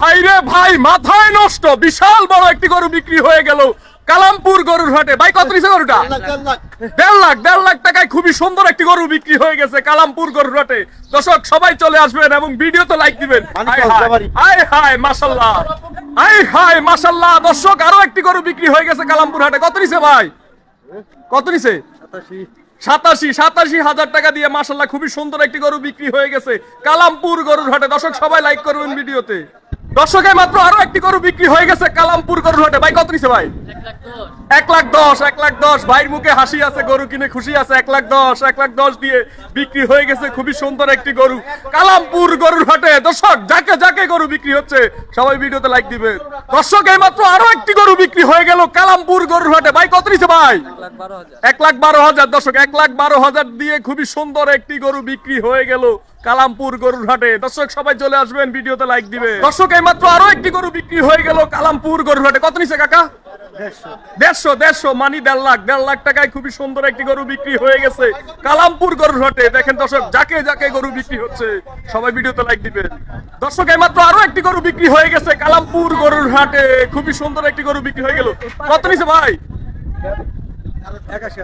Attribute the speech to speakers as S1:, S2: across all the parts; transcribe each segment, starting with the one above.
S1: ভাই রে ভাই মাথায় নষ্ট। বিশাল বড় একটি গরু বিক্রি হয়ে গেল। কালামপুর গরুর হাটে। ভাই কত নিছে গরুটা? দেড় লাখ দেড় লাখ। টাকায় খুবই সুন্দর একটি গরু বিক্রি হয়ে গেছে কালামপুর গরুর হাটে। দর্শক সবাই চলে আসবেন এবং ভিডিও তো লাইক দিবেন। হায় হায়, হায় হায় হায় হায় দর্শক আরও একটি গরু বিক্রি হয়ে গেছে কালামপুর হাটে। কত নিছে ভাই? কত নিছে? সাতাশি। সাতাশি হাজার টাকা দিয়ে মাসাল্লাহ খুবই সুন্দর একটি গরু বিক্রি হয়ে গেছে কালামপুর গরুর হাটে। দর্শক সবাই লাইক করবেন ভিডিওতে দর্শকের মাত্র আরও একটি গরু বিক্রি হয়ে গেছে কালামপুর গরুর হাটে। ভাই, কত নিছে ভাই? এক লাখ দশ, এক লাখ দশ। ভাইয়ের মুখে হাসি আছে, গরু কিনে খুশি আছে। এক লাখ দশ, এক লাখ দশ দিয়ে বিক্রি হয়ে গেছে। খুবই সুন্দর একটি গরু। কালামপুর গরুর হাটে দর্শক, যাকে যাকে গরু বিক্রি হচ্ছে, সবাই ভিডিওতে লাইক দিবে। দর্শক এই মাত্র আরও একটি গরু বিক্রি হয়ে গেল কালামপুর গরুর হাটে ভাই, কত নিছে ভাই? এক লাখ বারো হাজার। দর্শক, এক লাখ বারো হাজার দিয়ে খুবই সুন্দর একটি গরু বিক্রি হয়ে গেল কালামপুর গরুর হাটে দর্শক, সবাই চলে আসবেন, ভিডিওতে লাইক দিবে। দর্শক এই মাত্র আরও একটি গরু বিক্রি হয়ে গেল কালামপুর গরুর হাটে কত নিছে কাকা? দেড়শো দেড়শো, মানি দেড় লাখ দেড় লাখ টাকায় খুবই সুন্দর একটি গরু বিক্রি হয়ে গেছে। কালামপুর গরুর হাটে। দেখেন দর্শক, যাকে যাকে গরু বিক্রি হচ্ছে, সবাই ভিডিওতে লাইক দিবেন। দর্শক মাত্র আরও একটি গরু বিক্রি হয়ে গেছে কালামপুর গরুর হাটে। খুবই সুন্দর একটি গরু বিক্রি হয়ে গেল। কত নিছে ভাই? একাশি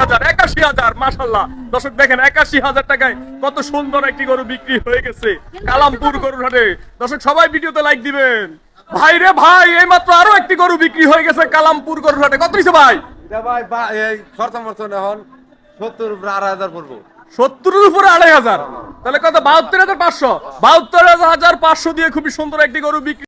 S1: হাজার। একাশি হাজার মাসাল্লাহ দর্শক দেখেন একাশি হাজার টাকায় কত সুন্দর একটি গরু বিক্রি হয়ে গেছে। কালামপুর গরুর হাটে দর্শক সবাই ভিডিওতে লাইক দিবেন। ভাই রে ভাই এই মাত্র আরও একটি গরু বিক্রি হয়ে গেছে কালামপুর গরুর হাটে কত ভাই?
S2: ভাই এই খরচ মরচন এখন সত্তর আড়াই হাজার পড়ব।
S1: সত্তরের উপরে আড়াই হাজার? তাহলে কত? বাহাত্তর হাজার পাঁচশো? বাহাত্তর হাজার পাঁচশো দিয়ে খুবই সুন্দর একটি গরু বিক্রি